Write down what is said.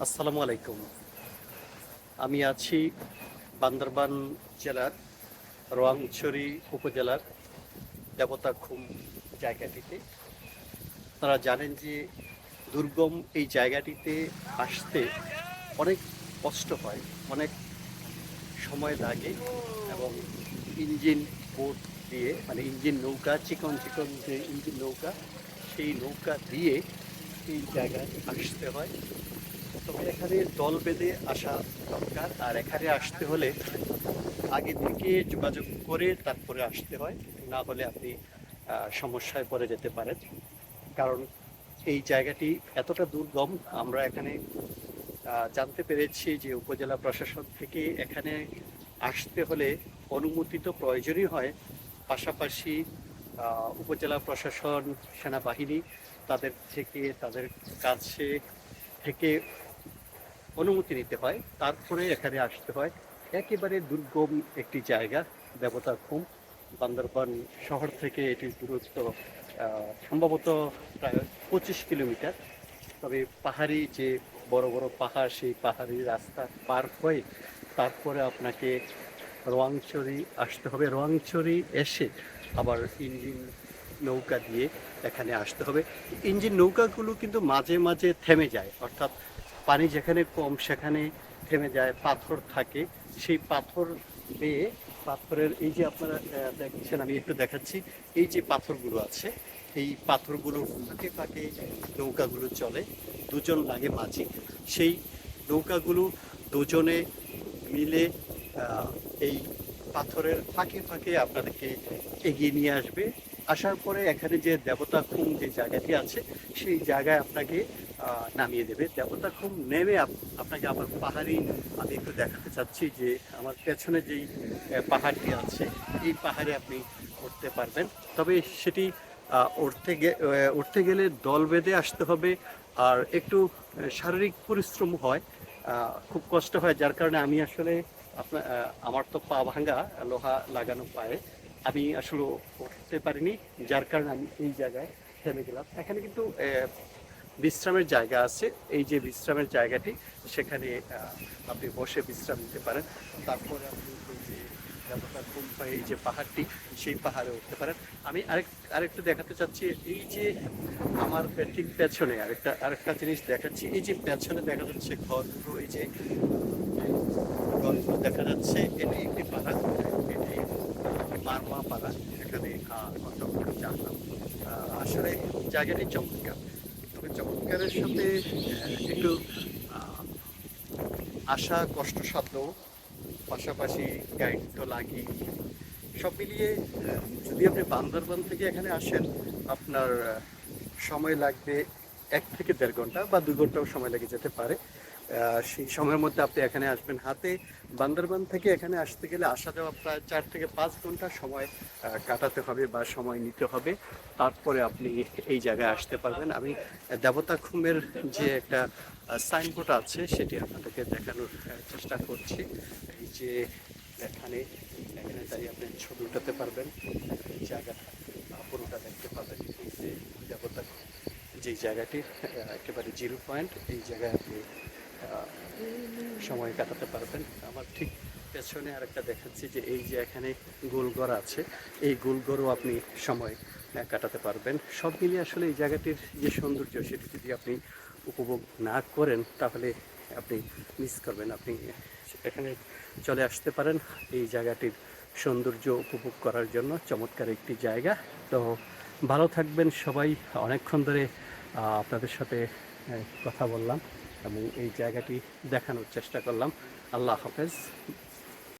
আসসালামু আলাইকুম। আমি আছি বান্দরবান জেলার রোয়াংছড়ি উপজেলার দেবতাখুম জায়গাটিতে। তারা জানেন যে দুর্গম এই জায়গাটিতে আসতে অনেক কষ্ট হয়, অনেক সময় লাগে এবং ইঞ্জিন বোট দিয়ে মানে ইঞ্জিন নৌকা, চিকন চিকন যে ইঞ্জিন নৌকা, সেই নৌকা দিয়ে এই জায়গায় আসতে হয়। তবে এখানে দল বেঁধে আসা দরকার। আর এখানে আসতে হলে আগে থেকে যোগাযোগ করে তারপরে আসতে হয়। না হলে আপনি সমস্যায় পড়ে যেতে পারেন। কারণ এই জায়গাটি এতটা দুর্গম, আমরা এখানে জানতে পেরেছি যে উপজেলা প্রশাসন থেকে এখানে আসতে হলে অনুমতি তো প্রয়োজনই হয়। পাশাপাশি উপজেলা প্রশাসন, সেনাবাহিনী তাদের থেকে, তাদের কাছে থেকে অনুমতি নিতে হয়, তারপরে এখানে আসতে হয়। একেবারে দুর্গম একটি জায়গা দেবতা খুম বান্দরবান শহর থেকে এটির দূরত্ব সম্ভবত প্রায় পঁচিশ কিলোমিটার। তবে পাহাড়ি যে বড় বড় পাহাড়, সেই পাহাড়ি রাস্তা পার হয়ে তারপরে আপনাকে রোয়াংচড়ি আসতে হবে। রোয়াংচড়ি এসে আবার ইঞ্জিন নৌকা দিয়ে এখানে আসতে হবে। ইঞ্জিন নৌকাগুলো কিন্তু মাঝে মাঝে থেমে যায়, অর্থাৎ পানি যেখানে কম, সেখানে থেমে যায়, পাথর থাকে। সেই পাথর বেয়ে পাথরের এই যে আপনারা দেখছেন, আমি একটু দেখাচ্ছি, এই যে পাথরগুলো আছে, এই পাথরগুলো ফাঁকে ফাঁকে নৌকাগুলো চলে, দুজন লাগে মাঝি। সেই নৌকাগুলো দুজনে মিলে এই পাথরের ফাঁকে ফাঁকে আপনাদেরকে এগিয়ে নিয়ে আসবে। আসার পরে এখানে যে দেবতা খুম যে জায়গাটি আছে, সেই জায়গায় আপনাকে নামিয়ে দেবে। দেবতা খুম নেমে আপনাকে আমার পাহাড়ি, আমি একটু দেখাতে চাচ্ছি যে আমার পেছনে যেই পাহাড়টি আছে, এই পাহাড়ে আপনি উঠতে পারবেন। তবে সেটি উঠতে উঠতে গেলে দল বেঁধে আসতে হবে আর একটু শারীরিক পরিশ্রম হয়। খুব কষ্ট হয়, যার কারণে আমি আসলে আপনার আমার তো পা ভাঙ্গা লোহা লাগানো পায়ে। আমি আসলে উঠতে পারিনি, যার কারণে আমি এই জায়গায় থেমে গেলাম। এখানে কিন্তু বিশ্রামের জায়গা আছে। এই যে বিশ্রামের জায়গাটি, সেখানে আপনি বসে বিশ্রাম নিতে পারেন। তারপরে আপনি যে এই যে পাহাড়টি, সেই পাহাড়ে উঠতে পারেন। আমি আরেক, আরেকটু দেখাতে চাচ্ছি, এই যে আমার ঠিক পেছনে আরেকটা আরেকটা জিনিস দেখাচ্ছি। এই যে পেছনে দেখা যাচ্ছে ঘরগুলো এই যে ঘরগুলো দেখা যাচ্ছে, এটি একটি পাড়া এটি মারমা পাড়া এখানে আহ, গত জানলাম আহ, আসলে জায়গাটি চমৎকার। তবে চমৎকারের সাথে একটু আশা কষ্টসাধ্য পাশাপাশি গাইড তো লাগেই। সব মিলিয়ে যদি আপনি বান্দরবান থেকে এখানে আসেন, আপনার সময় লাগবে এক থেকে দেড় ঘণ্টা বা দু ঘন্টাও সময় লেগে যেতে পারে। সেই সময়ের মধ্যে আপনি এখানে আসবেন। হাতে বান্দরবান থেকে এখানে আসতে গেলে আসা যাওয়া প্রায় চার থেকে পাঁচ ঘণ্টা সময় কাটাতে হবে বা সময় নিতে হবে। তারপরে আপনি এই জায়গায় আসতে পারবেন। আমি দেবতা খুমের যে একটা সাইনবোর্ড আছে, সেটি আপনাদেরকে দেখানোর চেষ্টা করছি। এই যে এখানে এখানে দাঁড়িয়ে আপনি ছবি উঠাতে পারবেন। জায়গাটা পুরোটা দেখতে পাবেন। দেবতা যে জায়গাটি আহ, একেবারে জিরো পয়েন্ট এই জায়গায় আপনি সময় কাটাতে পারবেন। আমার ঠিক পেছনে আরেকটা দেখাচ্ছি যে এই যে এখানে গোলঘর আছে এই গোলঘরও আপনি সময় কাটাতে পারবেন। সব মিলিয়ে আসলে এই জায়গাটির যে সৌন্দর্য সেটি যদি আপনি উপভোগ না করেন তাহলে আপনি মিস করবেন। আপনি এখানে চলে আসতে পারেন এই জায়গাটির সৌন্দর্য উপভোগ করার জন্য। চমৎকার একটি জায়গা। তো ভালো থাকবেন সবাই। অনেকক্ষণ ধরে আপনাদের সাথে কথা বললাম এবং এই জায়গাটি দেখানোর চেষ্টা করলাম। আল্লাহ হাফেজ।